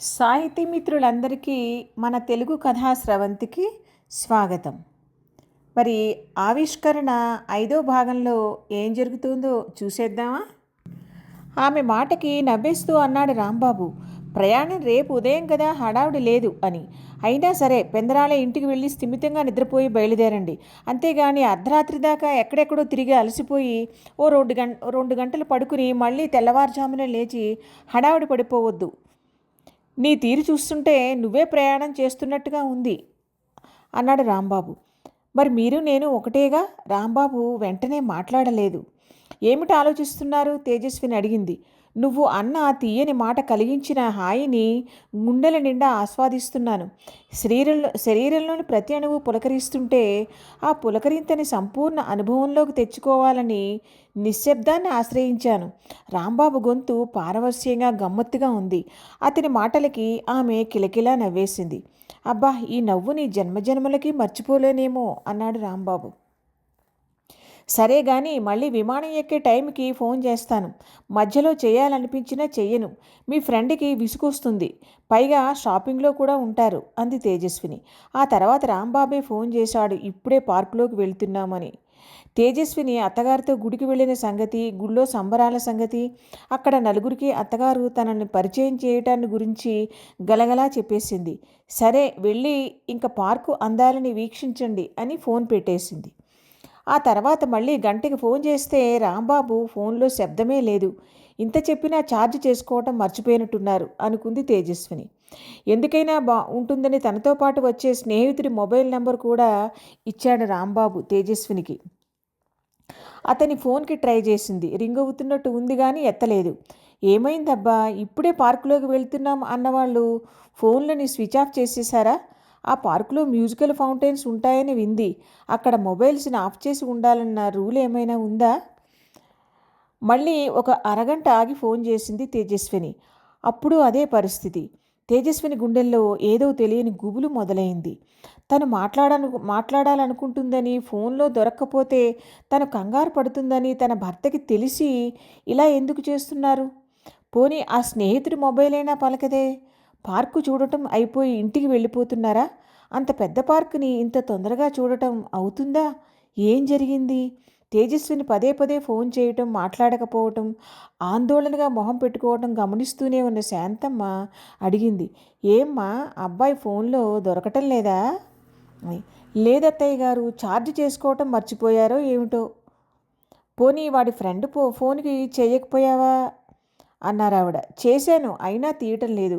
సాహితీ మిత్రులందరికీ మన తెలుగు కథా స్రవంతికి స్వాగతం. మరి ఆవిష్కరణ ఐదో భాగంలో ఏం జరుగుతుందో చూసేద్దామా? ఆమె మాటకి నవ్వేస్తూ అన్నాడు రాంబాబు ప్రయాణం రేపు ఉదయం కదా హడావుడి లేదు అని. అయినా సరే పెందరాలే ఇంటికి వెళ్ళి స్థిమితంగా నిద్రపోయి బయలుదేరండి. అంతేగాని అర్ధరాత్రి దాకా ఎక్కడెక్కడో తిరిగి అలసిపోయి ఓ రెండు గంట రెండు గంటలు పడుకుని మళ్ళీ తెల్లవారుజామున లేచి హడావుడి పడిపోవద్దు. నీ తీరు చూస్తుంటే నువ్వే ప్రయాణం చేస్తున్నట్టుగా ఉంది అన్నాడు రాంబాబు. మరి మీరు నేను ఒకటేగా? రాంబాబు వెంటనే మాట్లాడలేదు. ఏమిటి ఆలోచిస్తున్నారు? తేజస్విని అడిగింది. నువ్వు అన్న తీయని మాట కలిగించిన హాయిని గుండెల నిండా ఆస్వాదిస్తున్నాను. శరీరంలో శరీరంలోని ప్రతి అణువు పులకరిస్తుంటే ఆ పులకరింతని సంపూర్ణ అనుభవంలోకి తెచ్చుకోవాలని నిశ్శబ్దాన్ని ఆశ్రయించాను. రాంబాబు గొంతు పారవస్యంగా గమ్మత్తుగా ఉంది. అతని మాటలకి ఆమె కిలకిలా నవ్వేసింది. అబ్బా ఈ నవ్వుని జన్మజన్మలకి మర్చిపోలేనేమో అన్నాడు రాంబాబు. సరే కానీ మళ్ళీ విమానం ఎక్కే టైంకి ఫోన్ చేస్తాను. మధ్యలో చేయాలనిపించినా చెయ్యను. మీ ఫ్రెండ్కి విసుకొస్తుంది పైగా షాపింగ్లో కూడా ఉంటారు అంది తేజస్విని. ఆ తర్వాత రాంబాబే ఫోన్ చేశాడు. ఇప్పుడే పార్కులోకి వెళ్తున్నామని. తేజస్విని అత్తగారితో గుడికి వెళ్ళిన సంగతి గుళ్ళో సంబరాల సంగతి అక్కడ నలుగురికి అత్తగారు తనని పరిచయం చేయటాన్ని గురించి గలగలా చెప్పేసింది. సరే వెళ్ళి ఇంకా పార్కు అందాలని వీక్షించండి అని ఫోన్ పెట్టేసింది. ఆ తర్వాత మళ్ళీ గంటకి ఫోన్ చేస్తే రాంబాబు ఫోన్లో శబ్దమే లేదు. ఇంత చెప్పినా ఛార్జ్ చేసుకోవటం మర్చిపోయినట్టున్నారు అనుకుంది తేజస్విని. ఎందుకైనా బా ఉంటుందని తనతో పాటు వచ్చే స్నేహితుడి మొబైల్ నెంబర్ కూడా ఇచ్చాడు రాంబాబు తేజస్వినికి. అతని ఫోన్కి ట్రై చేసింది. రింగ్ అవుతున్నట్టు ఉంది కానీ ఎత్తలేదు. ఏమైందబ్బా? ఇప్పుడే పార్కులోకి వెళ్తున్నాం అన్నవాళ్ళు ఫోన్లని స్విచ్ ఆఫ్ చేసేసారా ఆ పార్కులో మ్యూజికల్ ఫౌంటైన్స్ ఉంటాయని వింది. అక్కడ మొబైల్స్ని ఆఫ్ చేసి ఉండాలన్న రూల్ ఏమైనా ఉందా? మళ్ళీ ఒక అరగంట ఆగి ఫోన్ చేసింది తేజస్విని. అప్పుడు అదే పరిస్థితి. తేజస్విని గుండెల్లో ఏదో తెలియని గుబులు మొదలైంది. తను మాట్లాడను మాట్లాడాలనుకుంటుందని ఫోన్లో దొరక్కపోతే తను కంగారు పడుతుందని తన భర్తకి తెలిసి ఇలా ఎందుకు చేస్తున్నారు? పోనీ ఆ స్నేహితుడి మొబైల్ అయినా పలకదే? పార్కు చూడటం అయిపోయి ఇంటికి వెళ్ళిపోతున్నారా? అంత పెద్ద పార్కుని ఇంత తొందరగా చూడటం అవుతుందా? ఏం జరిగింది? తేజస్విని పదే పదే ఫోన్ చేయటం మాట్లాడకపోవటం ఆందోళనగా మొహం పెట్టుకోవటం గమనిస్తూనే ఉన్న శాంతమ్మ అడిగింది. ఏమ్మా అబ్బాయి ఫోన్లో దొరకటం లేదా? లేదత్తయ్య గారు ఛార్జ్ చేసుకోవటం మర్చిపోయారో ఏమిటో? పోనీ వాడి ఫ్రెండ్ పో ఫోన్కి చేయకపోయావా? అన్నారు ఆవిడ చేశాను అయినా తీయటం లేదు.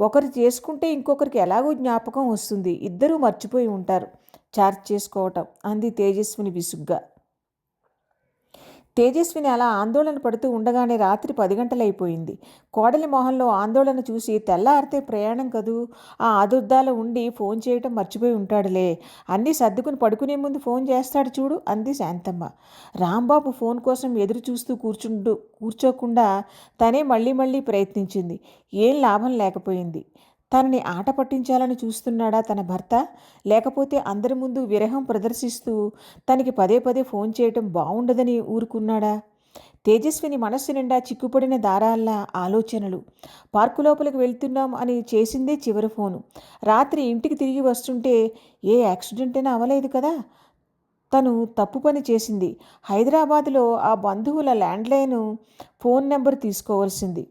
ఒకరు చేసుకుంటే ఇంకొకరికి ఎలాగో జ్ఞాపకం వస్తుంది. ఇద్దరూ మర్చిపోయి ఉంటారు. చార్జ్ చేసుకోవటం అంది తేజస్విని విసుగ్గా. తేజస్విని అలా ఆందోళన పడుతూ ఉండగానే రాత్రి పది గంటలైపోయింది. కోడలి మొహంలో ఆందోళన చూసి తెల్లారితే ప్రయాణం కదూ? ఆ ఆదుర్దాలో ఉండి ఫోన్ చేయటం మర్చిపోయి ఉంటాడులే. అన్నీ సర్దుకుని పడుకునే ముందు ఫోన్ చేస్తాడు చూడు అంది శాంతమ్మ. రాంబాబు ఫోన్ కోసం ఎదురు చూస్తూ కూర్చుండు కూర్చోకుండా తనే మళ్ళీ మళ్ళీ ప్రయత్నించింది. ఏం లాభం లేకపోయింది. తనని ఆట పట్టించాలని చూస్తున్నాడా తన భర్త? లేకపోతే అందరి ముందు విరహం ప్రదర్శిస్తూ తనకి పదే పదే ఫోన్ చేయటం బాగుండదని ఊరుకున్నాడా? తేజస్విని మనస్సు నిండా చిక్కుపడిన దారాల ఆలోచనలు. పార్కు లోపలికి వెళ్తున్నాం అని చేసిందే చివరి ఫోను. రాత్రి ఇంటికి తిరిగి వస్తుంటే ఏ యాక్సిడెంట్ అయినా అవ్వలేదు కదా? తను తప్పు పని చేసింది. హైదరాబాద్లో ఆ బంధువుల ల్యాండ్లైన్ ఫోన్ నెంబర్ తీసుకోవాల్సింది.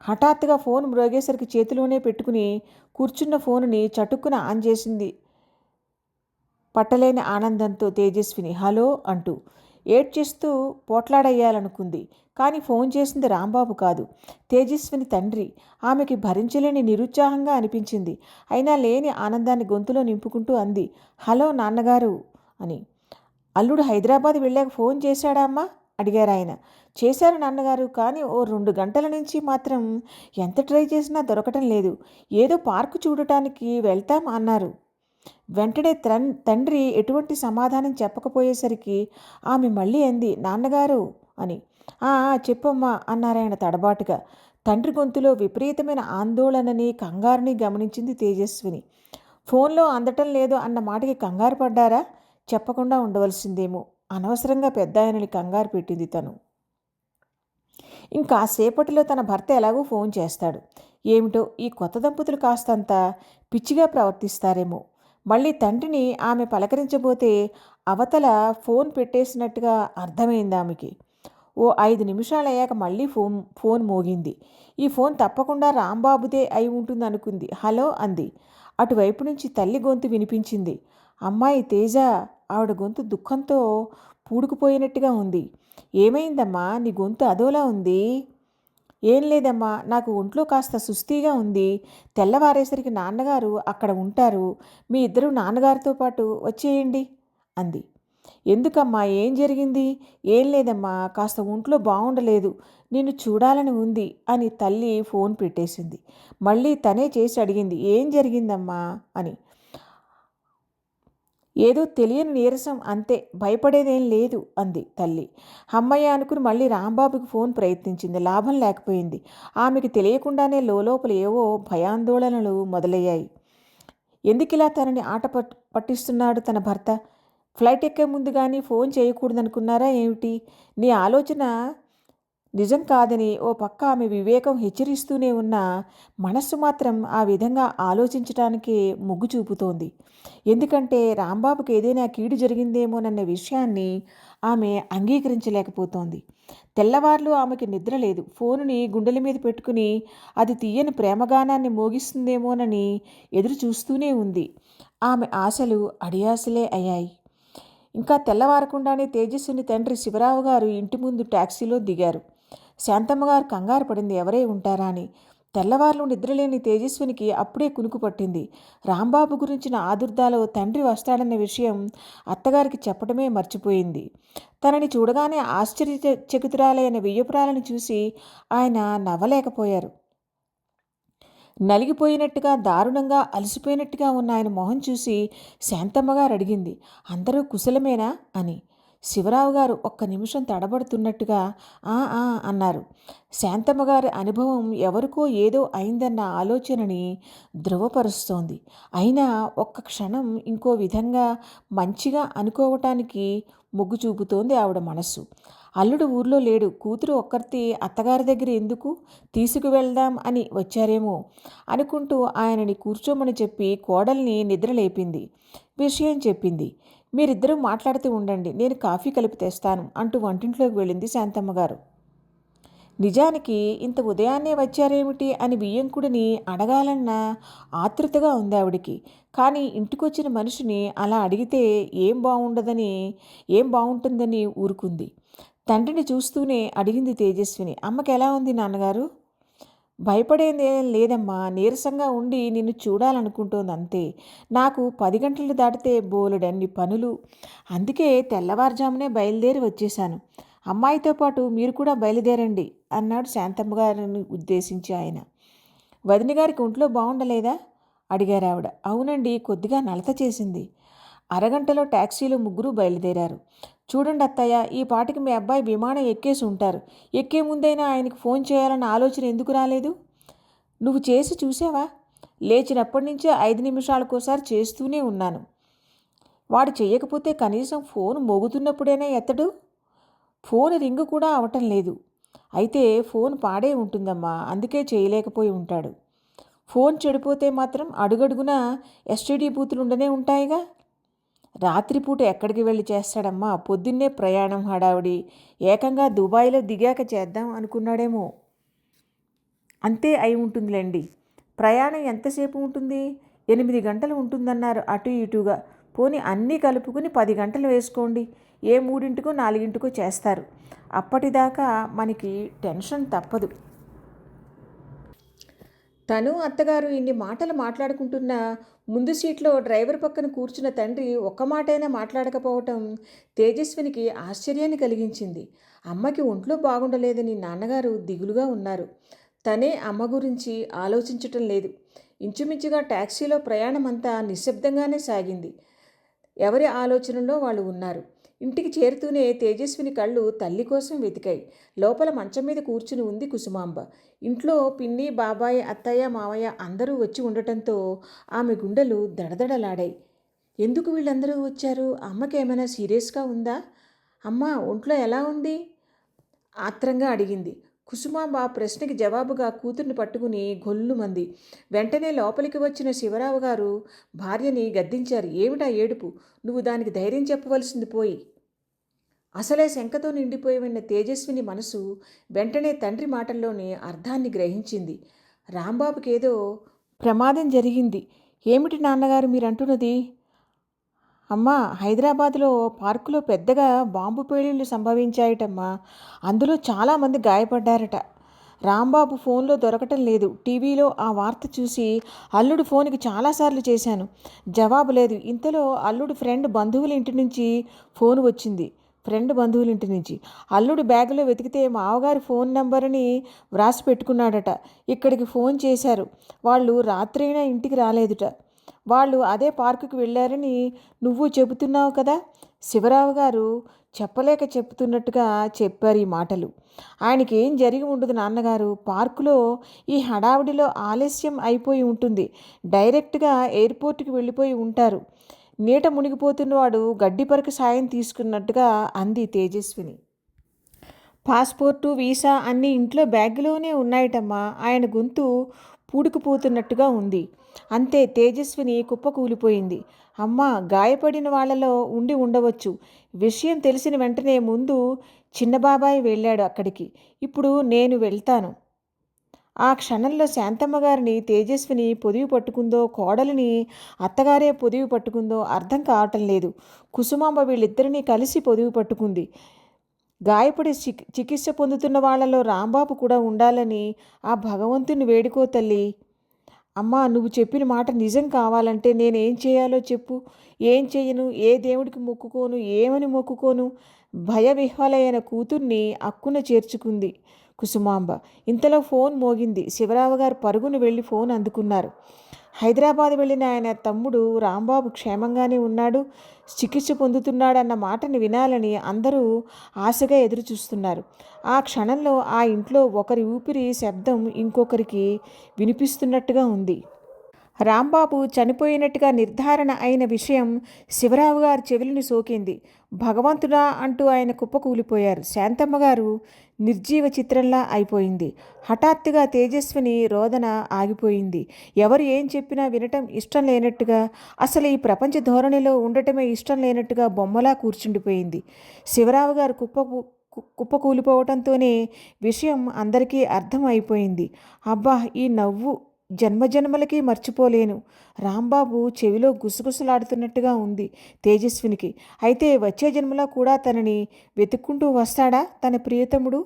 హఠాత్తుగా ఫోన్ మ్రోగేసరికి చేతిలోనే పెట్టుకుని కూర్చున్న ఫోనుని చటుక్కున ఆన్ చేసింది. పట్టలేని ఆనందంతో తేజస్విని హలో అంటూ ఏడ్చేస్తూ పోట్లాడయ్యాలనుకుంది. కానీ ఫోన్ చేసింది రాంబాబు కాదు తేజస్విని తండ్రి. ఆమెకి భరించలేని నిరుత్సాహంగా అనిపించింది. అయినా లేని ఆనందాన్ని గొంతులో నింపుకుంటూ అంది హలో నాన్నగారు అని. అల్లుడు హైదరాబాద్ వెళ్ళాక ఫోన్ చేశాడా అమ్మా? అడిగారు ఆయన చేశారు నాన్నగారు కానీ ఓ రెండు గంటల నుంచి మాత్రం ఎంత ట్రై చేసినా దొరకటం లేదు. ఏదో పార్కు చూడటానికి వెళ్తాం అన్నారు. వెంటనే త్రన్ తండ్రి ఎటువంటి సమాధానం చెప్పకపోయేసరికి ఆమె మళ్ళీ అంది నాన్నగారు అని. ఆ చెప్పమ్మా అన్నారాయన తడబాటుగా. తండ్రి గొంతులో విపరీతమైన ఆందోళనని కంగారుని గమనించింది తేజస్విని. ఫోన్లో అందటం లేదు అన్న మాటకి కంగారు పడ్డారా? చెప్పకుండా ఉండవలసిందేమో. అనవసరంగా పెద్ద ఆయనని కంగారు పెట్టింది తను. ఇంకాసేపటిలో తన భర్త ఎలాగో ఫోన్ చేస్తాడు. ఏమిటో ఈ కొత్త దంపతులు కాస్తంత పిచ్చిగా ప్రవర్తిస్తారేమో. మళ్ళీ తండ్రిని ఆమె పలకరించబోతే అవతల ఫోన్ పెట్టేసినట్టుగా అర్థమైంది ఆమెకి. ఓ ఐదు నిమిషాలు అయ్యాక మళ్ళీ ఫోన్ ఫోన్ మోగింది. ఈ ఫోన్ తప్పకుండా రాంబాబుదే అయి ఉంటుంది అనుకుంది హలో అంది. అటువైపు నుంచి తల్లి గొంతు వినిపించింది. అమ్మాయి తేజ ఆవిడ గొంతు దుఃఖంతో పూడుకుపోయినట్టుగా ఉంది. ఏమైందమ్మా? నీ గొంతు అదోలా ఉంది. ఏం లేదమ్మా నాకు ఒంట్లో కాస్త సుస్తీగా ఉంది. తెల్లవారేసరికి నాన్నగారు అక్కడ ఉంటారు. మీ ఇద్దరు నాన్నగారితో పాటు వచ్చేయండి అంది. ఎందుకమ్మా? ఏం జరిగింది? ఏం లేదమ్మా కాస్త ఒంట్లో బాగుండలేదు నిన్ను చూడాలని ఉంది అని తల్లి ఫోన్ పెట్టేసింది. మళ్ళీ తనే చేసి అడిగింది ఏం జరిగిందమ్మా? అని. ఏదో తెలియని నీరసం అంతే భయపడేదేం లేదు అంది తల్లి. అమ్మయ్య అనుకుని మళ్ళీ రాంబాబుకి ఫోన్ ప్రయత్నించింది. లాభం లేకపోయింది. ఆమెకు తెలియకుండానే లోపల ఏవో భయాందోళనలు మొదలయ్యాయి. ఎందుకిలా తనని ఆట పట్ పట్టిస్తున్నాడు తన భర్త? ఫ్లైట్ ఎక్కే ముందు కానీ ఫోన్ చేయకూడదనుకున్నారా ఏమిటి? నీ ఆలోచన నిజం కాదని ఓ పక్క ఆమె వివేకం హెచ్చరిస్తూనే ఉన్న మనస్సు మాత్రం ఆ విధంగా ఆలోచించటానికే మొగ్గు చూపుతోంది. ఎందుకంటే రాంబాబుకి ఏదైనా కీడు జరిగిందేమోనన్న విషయాన్ని ఆమె అంగీకరించలేకపోతోంది. తెల్లవార్లు ఆమెకి నిద్ర లేదు. ఫోనుని గుండెల మీద పెట్టుకుని అది తీయని ప్రేమగానాన్ని మోగిస్తుందేమోనని ఎదురు చూస్తూనే ఉంది. ఆమె ఆశలు అడియాసలే అయ్యాయి. ఇంకా తెల్లవారకుండానే తేజస్విని తండ్రి శివరావు గారు ఇంటి ముందు ట్యాక్సీలో దిగారు. శాంతమ్మగారు కంగారు పడింది. ఎవరై ఉంటారా అని. తెల్లవార్లు నిద్రలేని తేజస్వినికి అప్పుడే కునుకు పట్టింది. రాంబాబు గురించిన ఆదుర్దాలో తండ్రి వస్తాడన్న విషయం అత్తగారికి చెప్పడమే మర్చిపోయింది. తనని చూడగానే ఆశ్చర్యచకితురాలైన వియ్యపురాలను చూసి ఆయన నవ్వలేకపోయారు. నలిగిపోయినట్టుగా దారుణంగా అలసిపోయినట్టుగా ఉన్న ఆయన మొహం చూసి శాంతమ్మగారు అడిగింది అందరూ కుశలమేనా? అని. శివరావు గారు ఒక్క నిమిషం తడబడుతున్నట్టుగా ఆ ఆ అన్నారు. శాంతమ్మ గారి అనుభవం ఎవరికో ఏదో అయిందన్న ఆలోచనని ధృవపరుస్తోంది. అయినా ఒక్క క్షణం ఇంకో విధంగా మంచిగా అనుకోవటానికి మొగ్గు చూపుతోంది ఆవిడ మనస్సు. అల్లుడు ఊర్లో లేడు. కూతురు ఒక్కరితి అత్తగారి దగ్గర ఎందుకు? తీసుకువెళ్దాం అని వచ్చారేమో అనుకుంటూ ఆయనని కూర్చోమని చెప్పి కోడల్ని నిద్రలేపింది. విషయం చెప్పింది. మీరిద్దరూ మాట్లాడుతూ ఉండండి నేను కాఫీ కలిపి తెస్తాను అంటూ వంటింట్లోకి వెళ్ళింది శాంతమ్మ గారు. నిజానికి ఇంత ఉదయాన్నే వచ్చారేమిటి అని బియ్యంకుడిని అడగాలన్న ఆతృతగా ఉంది ఆవిడికి. కానీ ఇంటికొచ్చిన మనిషిని అలా అడిగితే ఏం బాగుండదని ఏం బాగుంటుందని ఊరుకుంది. తండ్రిని చూస్తూనే అడిగింది తేజస్విని. అమ్మకి ఎలా ఉంది నాన్నగారు? భయపడేది లేదమ్మా. నీరసంగా ఉండి నిన్ను చూడాలనుకుంటోంది అంతే నాకు పది గంటలు దాటితే బోలెడన్ని పనులు. అందుకే తెల్లవారుజామునే బయలుదేరి వచ్చేశాను. అమ్మాయితో పాటు మీరు కూడా బయలుదేరండి అన్నాడు శాంతమ్మ గారిని ఉద్దేశించి ఆయన. వదిన గారికి ఒంట్లో బాగుండలేదా? అడిగారు ఆవిడ అవునండి కొద్దిగా నలత చేసింది. అరగంటలో ట్యాక్సీలో ముగ్గురు బయలుదేరారు. చూడండి అత్తయ్య ఈ పాటికి మీ అబ్బాయి విమానం ఎక్కేసి ఉంటారు. ఎక్కే ముందైనా ఆయనకు ఫోన్ చేయాలన్న ఆలోచన ఎందుకు రాలేదు? నువ్వు చేసి చూసావా? లేచినప్పటి నుంచే ఐదు నిమిషాలకోసారి చేస్తూనే ఉన్నాను. వాడు చేయకపోతే కనీసం ఫోన్ మోగుతున్నప్పుడైనా ఎత్తడు? ఫోన్ రింగ్ కూడా అవటం లేదు. అయితే ఫోన్ పాడే ఉంటుందమ్మా అందుకే చేయలేకపోయి ఉంటాడు. ఫోన్ చెడిపోతే మాత్రం అడుగడుగున ఎస్టీడీ బూతులు ఉండనే ఉంటాయిగా? రాత్రిపూట ఎక్కడికి వెళ్ళి చేస్తాడమ్మా? పొద్దున్నే ప్రయాణం హడావిడి. ఏకంగా దుబాయ్లో దిగాక చేద్దాం అనుకున్నాడేమో. అంతే అయి ఉంటుందిలేండి. ప్రయాణం ఎంతసేపు ఉంటుంది? ఎనిమిది గంటలు ఉంటుందన్నారు అటు ఇటుగా. పోని అన్నీ కలుపుకుని పది గంటలు వేసుకోండి. ఏ మూడింటికో నాలుగింటికో చేస్తారు. అప్పటిదాకా మనకి టెన్షన్ తప్పదు. తను అత్తగారు ఇన్ని మాటలు మాట్లాడుకుంటున్నా ముందు సీట్లో డ్రైవర్ పక్కన కూర్చున్న తండ్రి ఒక్క మాటైనా మాట్లాడకపోవటం తేజస్వినికి ఆశ్చర్యాన్ని కలిగించింది. అమ్మకి ఒంట్లో బాగుండలేదని నాన్నగారు దిగులుగా ఉన్నారు. తనే అమ్మ గురించి ఆలోచించటం లేదు. ఇంచుమించుగా ట్యాక్సీలో ప్రయాణం అంతా నిశ్శబ్దంగానే సాగింది. ఎవరి ఆలోచనలో వాళ్ళు ఉన్నారు? ఇంటికి చేరుతూనే తేజస్విని కళ్ళు తల్లి కోసం వెతికాయి. లోపల మంచం మీద కూర్చుని ఉంది కుసుమాంబ. ఇంట్లో పిన్ని బాబాయ్ అత్తయ్య మావయ్య అందరూ వచ్చి ఉండటంతో ఆమె గుండెలు దడదడలాడాయి. ఎందుకు వీళ్ళందరూ వచ్చారు? అమ్మకి ఏమైనా సీరియస్గా ఉందా? అమ్మ ఒంట్లో ఎలా ఉంది? ఆత్రంగా అడిగింది. కుసుమాంబ ప్రశ్నకి జవాబుగా కూతుర్ని పట్టుకుని గొల్లుమంది వెంటనే లోపలికి వచ్చిన శివరావు గారు భార్యని గద్దించారు. ఏమిటా ఏడుపు? నువ్వు దానికి ధైర్యం చెప్పవలసింది పోయి. అసలే శంకతో నిండిపోయి ఉన్న తేజస్విని మనసు వెంటనే తండ్రి మాటల్లోనే అర్థాన్ని గ్రహించింది. రాంబాబుకి ఏదో ప్రమాదం జరిగింది. ఏమిటి నాన్నగారు మీరు అంటున్నది అమ్మా హైదరాబాద్లో పార్కులో పెద్దగా బాంబు పేలుళ్ళు సంభవించాయటమ్మా. అందులో చాలామంది గాయపడ్డారట. రాంబాబు ఫోన్లో దొరకటం లేదు. టీవీలో ఆ వార్త చూసి అల్లుడు ఫోన్కి చాలాసార్లు చేశాను. జవాబు లేదు. ఇంతలో అల్లుడు ఫ్రెండ్ బంధువుల ఇంటి నుంచి ఫోన్ వచ్చింది. ఫ్రెండ్ బంధువుల ఇంటి నుంచి. అల్లుడు బ్యాగులో వెతికితే మావగారి ఫోన్ నెంబర్ని వ్రాసి పెట్టుకున్నాడట ఇక్కడికి ఫోన్ చేశారు. వాళ్ళు రాత్రైనా ఇంటికి రాలేదుట. వాళ్ళు అదే పార్కుకు వెళ్ళారని నువ్వు చెబుతున్నావు కదా? శివరావు గారు చెప్పలేక చెప్తున్నట్టుగా చెప్పారు ఈ మాటలు. ఆయనకి ఏం జరిగి ఉండదు నాన్నగారు. పార్కులో ఈ హడావిడిలో ఆలస్యం అయిపోయి ఉంటుంది. డైరెక్ట్గా ఎయిర్పోర్ట్కి వెళ్ళిపోయి ఉంటారు. నీట మునిగిపోతున్నవాడు గడ్డిపరకు సాయం తీసుకున్నట్టుగా అంది తేజస్విని. పాస్పోర్టు వీసా అన్నీ ఇంట్లో బ్యాగ్లోనే ఉన్నాయటమ్మా. ఆయన గొంతు పూడుకుపోతున్నట్టుగా ఉంది. అంతే తేజస్విని కుప్పకూలిపోయింది అమ్మ గాయపడిన వాళ్ళలో ఉండి ఉండవచ్చు. విషయం తెలిసిన వెంటనే ముందు చిన్నబాబాయ్ వెళ్ళాడు అక్కడికి. ఇప్పుడు నేను వెళ్తాను. ఆ క్షణంలో శాంతమ్మ గారిని తేజస్విని పొదివి పట్టుకుందో కోడలిని అత్తగారే పొదివి పట్టుకుందో అర్థం కావటం లేదు. కుసుమాంబ వీళ్ళిద్దరినీ కలిసి పొదివి పట్టుకుంది. గాయపడి చికిత్స పొందుతున్న వాళ్ళలో రాంబాబు కూడా ఉండాలని ఆ భగవంతుని వేడుకో తల్లి. అమ్మా నువ్వు చెప్పిన మాట నిజం కావాలంటే నేనేం చేయాలో చెప్పు. ఏం చేయను ఏ దేవుడికి మొక్కుకోను ఏమని మొక్కుకోను? భయవిహ్వలైన కూతుర్ని అక్కున చేర్చుకుంది కుసుమాంబ. ఇంతలో ఫోన్ మోగింది. శివరావు గారు పరుగును వెళ్ళి ఫోన్ అందుకున్నారు. హైదరాబాద్ వెళ్ళిన ఆయన తమ్ముడు రాంబాబు క్షేమంగానే ఉన్నాడు చికిత్స పొందుతున్నాడన్న మాటని వినాలని అందరూ ఆశగా ఎదురు చూస్తున్నారు ఆ క్షణంలో ఆ ఇంట్లో ఒకరి ఊపిరి శబ్దం ఇంకొకరికి వినిపిస్తున్నట్టుగా ఉంది. రాంబాబు చనిపోయినట్టుగా నిర్ధారణ అయిన విషయం శివరావు గారి చెవులను సోకింది. భగవంతుడా అంటూ ఆయన కుప్పకూలిపోయారు. శాంతమ్మ గారు నిర్జీవ చిత్రంలా అయిపోయింది. హఠాత్తుగా తేజస్విని రోదన ఆగిపోయింది. ఎవరు ఏం చెప్పినా వినటం ఇష్టం లేనట్టుగా అసలు ఈ ప్రపంచ ధోరణిలో ఉండటమే ఇష్టం లేనట్టుగా బొమ్మలా కూర్చుండిపోయింది. శివరావు గారు కుప్ప కుప్పకూలిపోవటంతోనే విషయం అందరికీ అర్థం అయిపోయింది. అబ్బా ఈ నవ్వు జన్మజన్మలకి మర్చిపోలేను. రాంబాబు చెవిలో గుసగుసలాడుతున్నట్టుగా ఉంది తేజస్వినికి. అయితే వచ్చే జన్మలో కూడా తనని వెతుక్కుంటూ వస్తాడా తన ప్రియతముడు?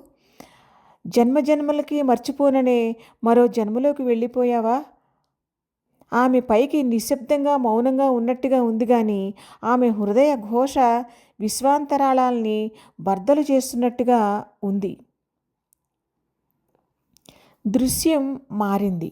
జన్మజన్మలకి మర్చిపోననే మరో జన్మలోకి వెళ్ళిపోయావా? ఆమె పైకి నిశ్శబ్దంగా మౌనంగా ఉన్నట్టుగా ఉంది కానీ ఆమె హృదయ ఘోష విశ్వాంతరాళాల్ని బర్దలు చేస్తున్నట్టుగా ఉంది. దృశ్యం మారింది.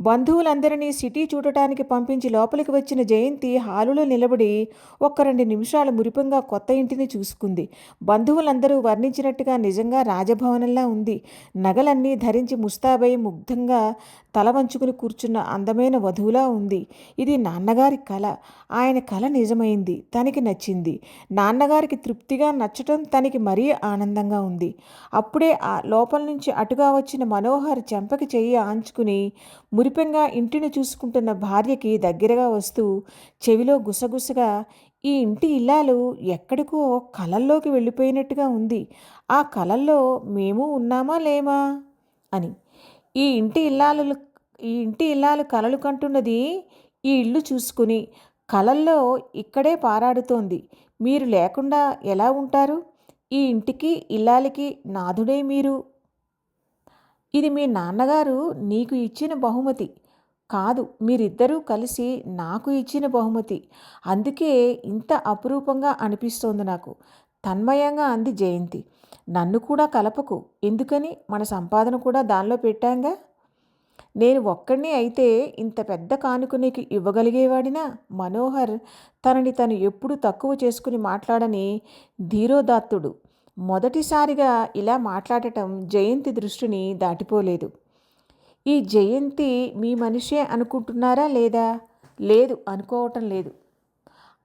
బంధువులందరినీ సిటీ చూడటానికి పంపించి లోపలికి వచ్చిన జయంతి హాలులో నిలబడి ఒక్క రెండు నిమిషాలు మురిపంగా కొత్త ఇంటిని చూసుకుంది. బంధువులందరూ వర్ణించినట్టుగా నిజంగా రాజభవనంలా ఉంది. నగలన్నీ ధరించి ముస్తాబై ముగ్ధంగా తల వంచుకుని కూర్చున్న అందమైన వధువులా ఉంది. ఇది నాన్నగారి కళ ఆయన కళ నిజమైంది. తనకి నచ్చింది. నాన్నగారికి తృప్తిగా నచ్చటం తనకి మరీ ఆనందంగా ఉంది. అప్పుడే ఆ లోపల నుంచి అటుగా వచ్చిన మనోహర్ చెంపకి చెయ్యి ఆంచుకుని మురి మురిపెంగా ఇంటిని చూసుకుంటున్న భార్యకి దగ్గరగా వస్తూ చెవిలో గుసగుసగా ఈ ఇంటి ఇల్లాలు ఎక్కడికో కలల్లోకి వెళ్ళిపోయినట్టుగా ఉంది. ఆ కలల్లో మేము ఉన్నామా లేమా అని. ఈ ఇంటి ఇల్లాలు ఈ ఇంటి ఇల్లాలు కలలు కంటున్నది ఈ ఇల్లు చూసుకుని కలల్లో ఇక్కడే పారాడుతోంది. మీరు లేకుండా ఎలా ఉంటారు? ఈ ఇంటికి ఇల్లాలకి నాథుడే మీరు. ఇది మీ నాన్నగారు నీకు ఇచ్చిన బహుమతి. కాదు మీరిద్దరూ కలిసి నాకు ఇచ్చిన బహుమతి. అందుకే ఇంత అపురూపంగా అనిపిస్తోంది నాకు. తన్మయంగా అంది జయంతి. నన్ను కూడా కలపకు. ఎందుకని? మన సంపాదన కూడా దానిలో పెట్టాంగా? నేను ఒక్కడిని అయితే ఇంత పెద్ద కానుక నీకు ఇవ్వగలిగేవాడినా? మనోహర్ తనని తను ఎప్పుడు తక్కువ చేసుకుని మాట్లాడని ధీరోదాత్తుడు. మొదటిసారిగా ఇలా మాట్లాడటం జయంతి దృష్టిని దాటిపోలేదు. ఈ జయంతి మీ మనిషే అనుకుంటున్నారా లేదా? లేదు అనుకోవటం లేదు.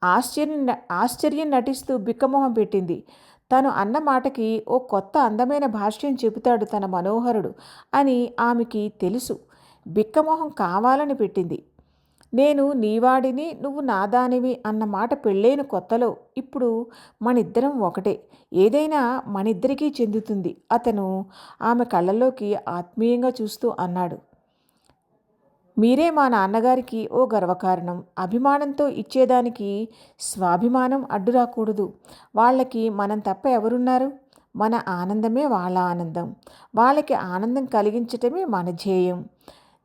ఆశ్చర్యం ఆశ్చర్యం నటిస్తూ బిక్కమొహం పెట్టింది. తను అన్న మాటకి ఓ కొత్త అందమైన భాష్యం చెబుతాడు తన మనోహరుడు అని ఆమెకి తెలుసు. బిక్కమొహం కావాలని పెట్టింది. నేను నీవాడిని నువ్వు నాదానివి అన్న మాట పెళ్ళైన కొత్తలో ఇప్పుడు మనిద్దరం ఒకటే. ఏదైనా మనిద్దరికీ చెందుతుంది. అతను ఆమె కళ్ళలోకి ఆత్మీయంగా చూస్తూ అన్నాడు. మీరే మా నాన్నగారికి ఓ గర్వకారణం. అభిమానంతో ఇచ్చేదానికి స్వాభిమానం అడ్డు రాకూడదు. వాళ్ళకి మనం తప్ప ఎవరున్నారు? మన ఆనందమే వాళ్ళ ఆనందం. వాళ్ళకి ఆనందం కలిగించటమే మన ధ్యేయం.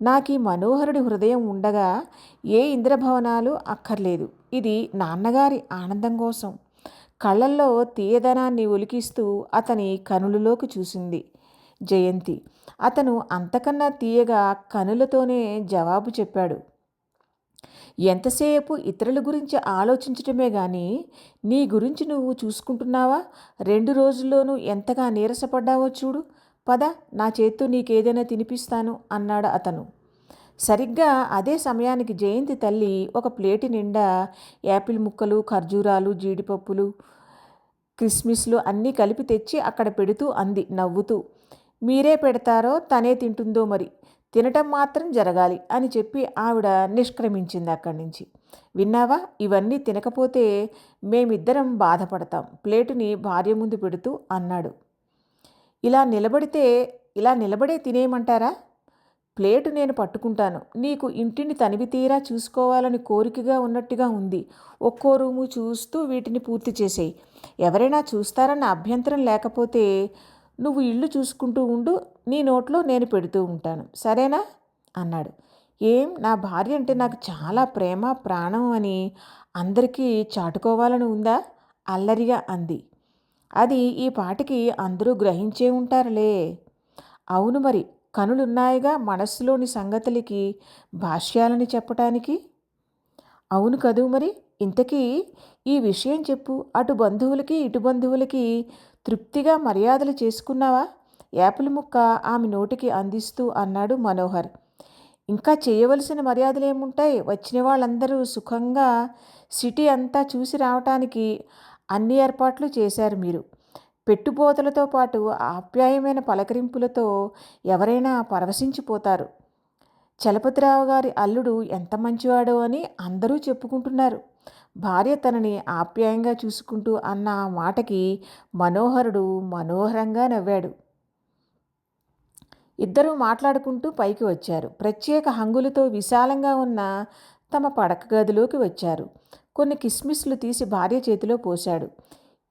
నాకు ఈ మనోహరుడి హృదయం ఉండగా ఏ ఇంద్రభవనాలు అక్కర్లేదు. ఇది నాన్నగారి ఆనందం కోసం. కళ్ళల్లో తీయదనాన్ని ఒలికిస్తూ అతని కనులలోకి చూసింది జయంతి. అతను అంతకన్నా తీయగా కనులతోనే జవాబు చెప్పాడు. ఎంతసేపు ఇతరుల గురించి ఆలోచించటమే గాని నీ గురించి నువ్వు చూసుకుంటున్నావా? రెండు రోజుల్లోనూ ఎంతగా నీరసపడ్డావో చూడు. పద నా చేత్తో నీకేదైనా తినిపిస్తాను అన్నాడు అతను. సరిగ్గా అదే సమయానికి జయంతి తల్లి ఒక ప్లేటు నిండా యాపిల్ ముక్కలు ఖర్జూరాలు జీడిపప్పులు క్రిస్మిస్లు అన్నీ కలిపి తెచ్చి అక్కడ పెడుతూ అంది నవ్వుతూ. మీరే పెడతారో తనే తింటుందో మరి. తినటం మాత్రం జరగాలి అని చెప్పి ఆవిడ నిష్క్రమించింది అక్కడి నుంచి. విన్నావా ఇవన్నీ తినకపోతే మేమిద్దరం బాధపడతాం. ప్లేటుని భార్య ముందు పెడుతూ అన్నాడు. ఇలా నిలబడితే ఇలా నిలబడే తినేయమంటారా? ప్లేటు నేను పట్టుకుంటాను. నీకు ఇంటిని తనివి తీరా చూసుకోవాలని కోరికగా ఉన్నట్టుగా ఉంది. ఒక్కో రూము చూస్తూ వీటిని పూర్తి చేసేయి. ఎవరైనా చూస్తారన్న అభ్యంతరం లేకపోతే నువ్వు ఇల్లు చూసుకుంటూ ఉండు నీ నోట్లో నేను పెడుతూ ఉంటాను. సరేనా? అన్నాడు. ఏం? నా భార్య అంటే నాకు చాలా ప్రేమ ప్రాణం అని అందరికీ చాటుకోవాలని ఉందా? అల్లరిగా అంది. అది ఈ పాటికి అందరూ గ్రహించే ఉంటారులే. అవును మరి కనులున్నాయిగా మనస్సులోని సంగతులకి భాష్యాలని చెప్పటానికి? అవును కదూ మరి ఇంతకీ ఈ విషయం చెప్పు. అటు బంధువులకి ఇటు బంధువులకి తృప్తిగా మర్యాదలు చేసుకున్నావా? యాపిల్ ముక్క ఆమె నోటికి అందిస్తూ అన్నాడు మనోహర్. ఇంకా చేయవలసిన మర్యాదలు ఏముంటాయి వచ్చిన వాళ్ళందరూ సుఖంగా సిటీ అంతా చూసి రావటానికి అన్ని ఏర్పాట్లు చేశారు మీరు. పెట్టుబోతలతో పాటు ఆప్యాయమైన పలకరింపులతో ఎవరైనా పరవశించిపోతారు. చలపతిరావు గారి అల్లుడు ఎంత మంచివాడో అని అందరూ చెప్పుకుంటున్నారు. భార్య తనని ఆప్యాయంగా చూసుకుంటూ అన్న మాటకి మనోహరుడు మనోహరంగా నవ్వాడు. ఇద్దరూ మాట్లాడుకుంటూ పైకి వచ్చారు. ప్రత్యేక హంగులతో విశాలంగా ఉన్న తమ పడక గదిలోకి వచ్చారు. కొన్ని కిస్మిస్లు తీసి భార్య చేతిలో పోశాడు.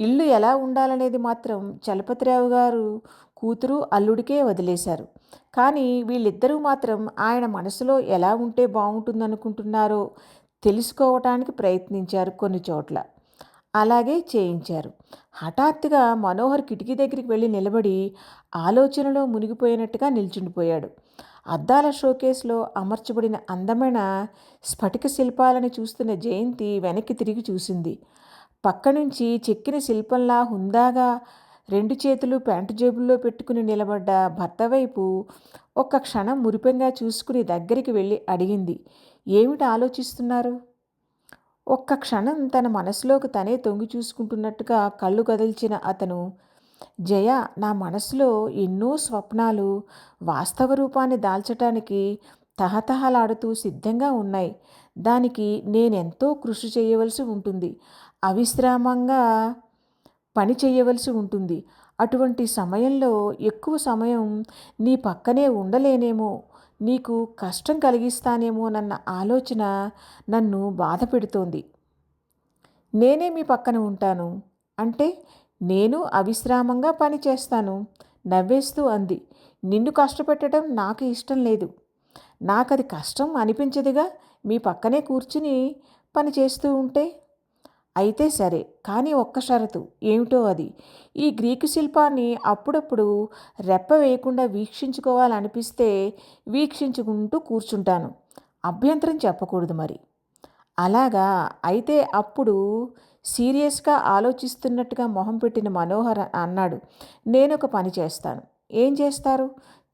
ఇల్లు ఎలా ఉండాలనేది మాత్రం చలపతిరావు గారు కూతురు అల్లుడికే వదిలేశారు. కానీ వీళ్ళిద్దరూ మాత్రం ఆయన మనసులో ఎలా ఉంటే బాగుంటుందనుకుంటున్నారో తెలుసుకోవటానికి ప్రయత్నించారు కొన్ని చోట్ల. అలాగే చేయించారు. హఠాత్తుగా మనోహర్ కిటికీ దగ్గరికి వెళ్ళి నిలబడి ఆలోచనలో మునిగిపోయినట్టుగా నిల్చుండిపోయాడు. అద్దాల షోకేస్లో అమర్చబడిన అందమైన స్ఫటిక శిల్పాలను చూస్తున్న జయంతి వెనక్కి తిరిగి చూసింది. పక్క నుంచి చెక్కిన శిల్పంలా హుందాగా రెండు చేతులు ప్యాంటు జేబుల్లో పెట్టుకుని నిలబడ్డ భర్త వైపు ఒక్క క్షణం మురిపెంగా చూసుకుని దగ్గరికి వెళ్ళి అడిగింది ఏమిటి ఆలోచిస్తున్నారు? ఒక్క క్షణం తన మనసులోకి తనే తొంగి చూసుకుంటున్నట్టుగా కళ్ళు కదిల్చిన అతను జయ నా మనసులో ఎన్నో స్వప్నాలు వాస్తవ రూపాన్ని దాల్చటానికి తహతహలాడుతూ సిద్ధంగా ఉన్నాయి. దానికి నేనెంతో కృషి చేయవలసి ఉంటుంది. అవిశ్రామంగా పని చేయవలసి ఉంటుంది. అటువంటి సమయంలో ఎక్కువ సమయం నీ పక్కనే ఉండలేనేమో నీకు కష్టం కలిగిస్తానేమోనన్న ఆలోచన నన్ను బాధ పెడుతోంది నేనే మీ పక్కన ఉంటాను. అంటే నేను అవిశ్రామంగా పని చేస్తాను నవ్వేస్తూ అంది. నిన్ను కష్టపెట్టడం నాకు ఇష్టం లేదు. నాకది కష్టం అనిపించదుగా మీ పక్కనే కూర్చుని పని చేస్తూ ఉంటే? అయితే సరే కానీ ఒక్క షరతు. ఏమిటో అది. ఈ గ్రీకు శిల్పాన్ని అప్పుడప్పుడు రెప్ప వేయకుండా వీక్షించుకోవాలనిపిస్తే వీక్షించుకుంటూ కూర్చుంటాను. అభ్యంతరం చెప్పకూడదు మరి. అలాగా అయితే అప్పుడు సీరియస్గా ఆలోచిస్తున్నట్టుగా మొహం పెట్టిన మనోహర్ అన్నాడు నేను ఒక పని చేస్తాను. ఏం చేస్తారు?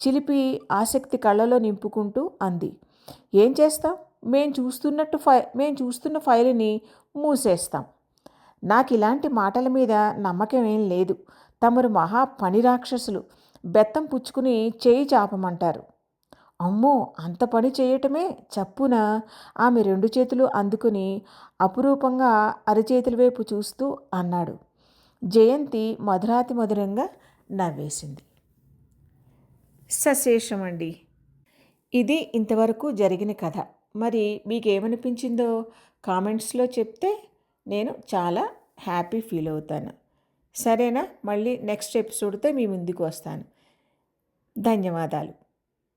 చిలిపి ఆసక్తి కళ్ళలో నింపుకుంటూ అంది ఏం చేస్తాం? మేం చూస్తున్నట్టు ఫై మేం చూస్తున్న ఫైల్ని మూసేస్తాం. నాకు ఇలాంటి మాటల మీద నమ్మకం ఏం లేదు. తమరు మహా పని రాక్షసులు బెత్తం పుచ్చుకుని చేయి చాపమంటారు. అమ్మో! అంత పని చేయటమే చప్పున? ఆమె రెండు చేతులు అందుకుని అపురూపంగా అరచేతుల వైపు చూస్తూ అన్నాడు. జయంతి మధురాతి మధురంగా నవ్వేసింది. సశేషమండి. ఇది ఇంతవరకు జరిగిన కథ. మరి మీకు ఏమనిపించిందో కామెంట్స్లో చెప్తే నేను చాలా హ్యాపీ ఫీల్ అవుతాను. సరేనా? మళ్ళీ నెక్స్ట్ ఎపిసోడ్తో మీ ముందుకు వస్తాను. ధన్యవాదాలు.